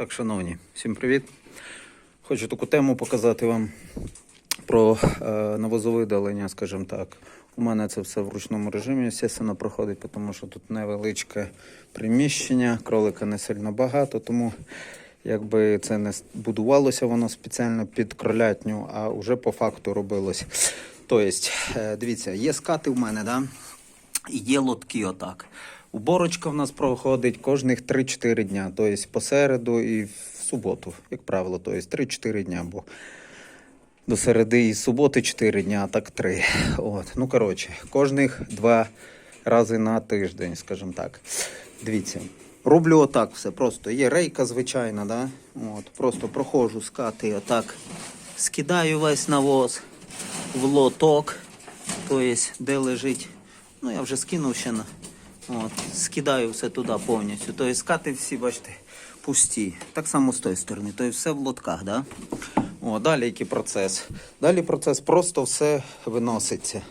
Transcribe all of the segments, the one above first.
Так, шановні, всім привіт. Хочу таку тему показати вам про е, навозовидалення, скажімо так. У мене це все в ручному режимі, звісно, проходить, тому що тут невеличке приміщення, кролика не сильно багато, тому якби це не будувалося воно спеціально під кролятню, а вже по факту робилось. Тобто, е, дивіться, є скати в мене, да? І є лотки отак. Уборочка в нас проходить кожних 3-4 дня, тобто посереду і в суботу, як правило, тобто 3-4 дня, бо до середи і суботи 4 дня, а так 3. От. Ну, коротше, кожних 2 рази на тиждень, скажімо так. Дивіться, роблю отак все. Просто є рейка звичайна, да? От, просто проходжу скати отак, скидаю весь навоз в лоток, тобто де лежить. Ну, я вже скинув ще на. От, скидаю все туди повністю. Тобто скати всі, бачите, пусті. Так само з тої сторони. Тобто все в лотках, да? О, далі який процес. Далі процес просто все виноситься.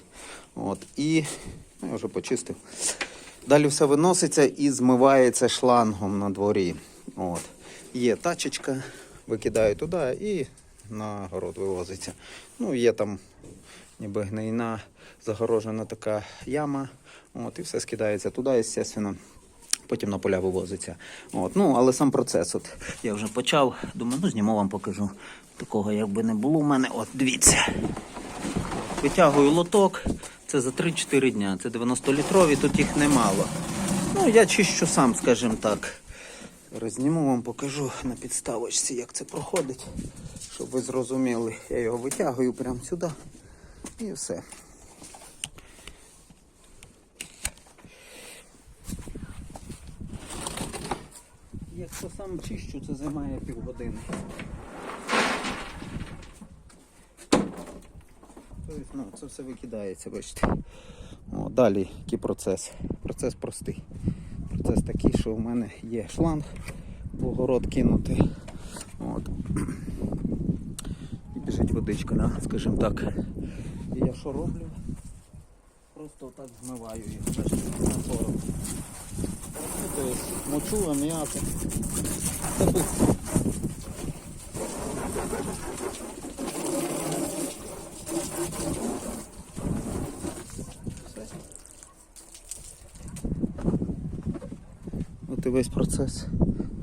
От, і ну, я вже почистив. Далі все виноситься і змивається шлангом на дворі. От. Є тачечка, викидаю туди і на город вивозиться. Ну, є там ніби гнойна загорожена така яма. От, і все скидається туди, звісно. Потім на поля вивозиться. От, ну, але сам процес. От, я вже почав. Думаю, ну зніму вам покажу. Такого якби не було у мене. От, дивіться. Витягую лоток. Це за 3-4 дня. Це 90-літрові, тут їх немало. Ну, я чищу сам, скажімо так. Розніму вам покажу на підставочці, як це проходить, щоб ви зрозуміли. Я його витягую прямо сюди і все. Якщо сам чищу, це займає півгодини. Тобто, ну, це все викидається, бачите. О, далі який процес. Процес простий. Процес такий, що в мене є шланг огород кинути. От. І біжить водичка, да? скажімо так. І я що роблю? Просто отак змиваю їх, напором. Тобто мочу, аміак. Це быстро. От і весь процес.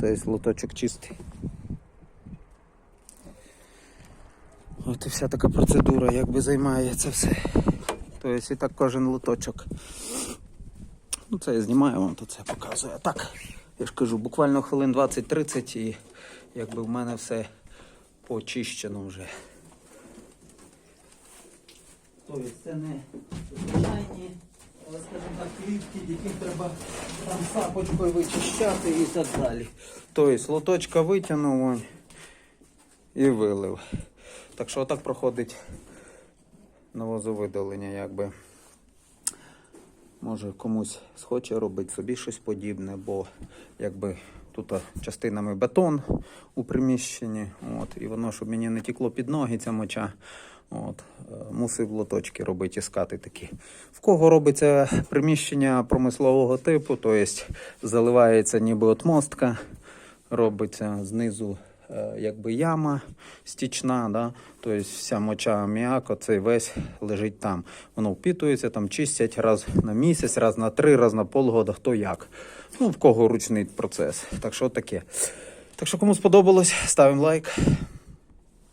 Тобто лоточок чистий. От і вся така процедура, якби займає це все. Тобто і так кожен лоточок. Ну це я знімаю вам, то це показую. А так, я ж кажу, буквально хвилин 20-30 і якби в мене все почищено вже. Тобто це не звичайні, але скажімо так, клітки, яких треба там сапочкою вичищати і так далі. Тобто лоточка витягнув і вилив. Так що отак проходить навозовидалення, якби. Може комусь схоче робити собі щось подібне, бо якби тут частинами бетон у приміщенні, от, і воно, щоб мені не тікло під ноги ця моча, от, е, мусив лоточки робити, іскати такі. В кого робиться приміщення промислового типу, тобто заливається ніби отмостка, робиться знизу якби яма стічна, да? тобто вся моча аміак, оцей весь лежить там. Воно впітується, там чистять раз на місяць, раз на три, раз на полгода, хто як. Ну, в кого ручний процес. Так що таке. Так що кому сподобалось, ставимо лайк.